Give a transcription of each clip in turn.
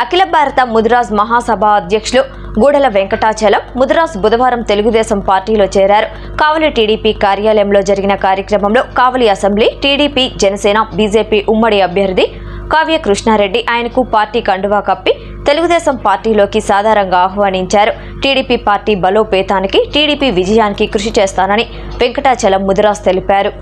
అఖిల భారత ముదిరాజ్ మహాసభ అధ్యక్షులు గూడెల వెంకటాచలం ముదిరాజ్ బుధవారం తెలుగుదేశం పార్టీలో చేరారు. కావలి టీడీపీ కార్యాలయంలో జరిగిన కార్యక్రమంలో Kavali assembly TDP Janasena BJP ఉమ్మడి అభ్యర్థి కావ్య కృష్ణారెడ్డి ఆయనకు పార్టీ కండువా కప్పి తెలుగుదేశం పార్టీలోకి సాధారణంగా ఆహ్వానించారు. టీడీపీ పార్టీ బలోపేతానికి టీడీపీ విజయానికి కృషి చేస్తానని వెంకటాచలం ముదిరాజ్ తెలిపారు.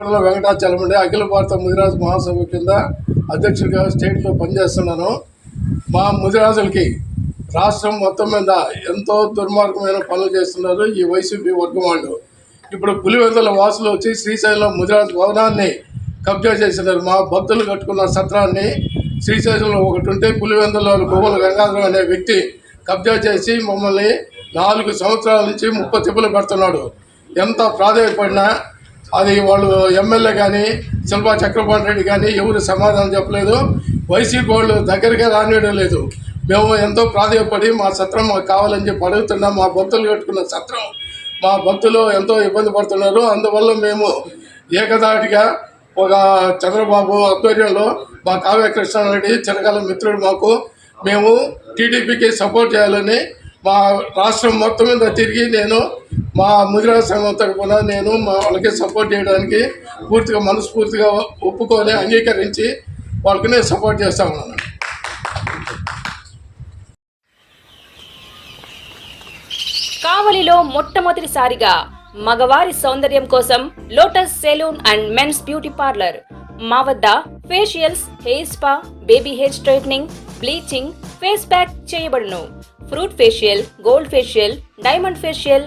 వెంకటాచలం అండి అఖిల భారత ముదిరాజు మహాసభ కింద అధ్యక్షుడిగా స్టేట్లో పనిచేస్తున్నాను. మా ముదిరాజులకి రాష్ట్రం మొత్తం మీద ఎంతో దుర్మార్గమైన పనులు చేస్తున్నారు ఈ వైసీపీ వర్గం వాళ్ళు. ఇప్పుడు పులివెందుల వాసులు వచ్చి శ్రీశైలం ముదిరాజు భవనాన్ని కబ్జా చేసినారు. మా భక్తులు కట్టుకున్న సత్రాన్ని శ్రీశైలంలో ఒకటి ఉంటే పులివెందులో బొమ్మల గంగాధరం అనే వ్యక్తి కబ్జా చేసి మమ్మల్ని నాలుగు సంవత్సరాల నుంచి ముప్పై తిప్పులు పెడుతున్నాడు. ఎంత ప్రాధాన్యపడినా అది వాళ్ళు ఎమ్మెల్యే కానీ శిల్పా చక్రపాణి రెడ్డి కానీ ఎవరు సమాధానం చెప్పలేదు. వైసీపీ వాళ్ళు దగ్గరగా రానియడం లేదు. మేము ఎంతో ప్రాధాన్యపడి మా సత్రం మాకు కావాలని చెప్పి అడుగుతున్నాం. మా భక్తులు కట్టుకున్న సత్రం మా భక్తులు ఎంతో ఇబ్బంది పడుతున్నారు. అందువల్ల మేము ఏకదాటిగా ఒక చంద్రబాబు ఆధ్వర్యంలో మా కావ్య కృష్ణారెడ్డి చిరకాల మిత్రుడు మాకు మేము టీడీపీకి సపోర్ట్ చేయాలని మా రాష్ట్రం మొత్తం మీద తిరిగి నేను మా ముదిరా సంఘం తరఫున నేను మా వాళ్ళకి సపోర్ట్ చేయడానికి పూర్తిగా మనస్ఫూర్తిగా ఒప్పుకొని అంగీకరించి వాళ్ళకి నేను సపోర్ట్ చేస్తా ఉన్నాను. కావలిలో మొట్టమొదటిసారిగా మగవారి సౌందర్యం కోసం lotus salon and men's beauty parlour మా వద్ద facials hair spa baby hair straightening bleaching face pack చేయబడును. Fruit facial gold facial diamond facial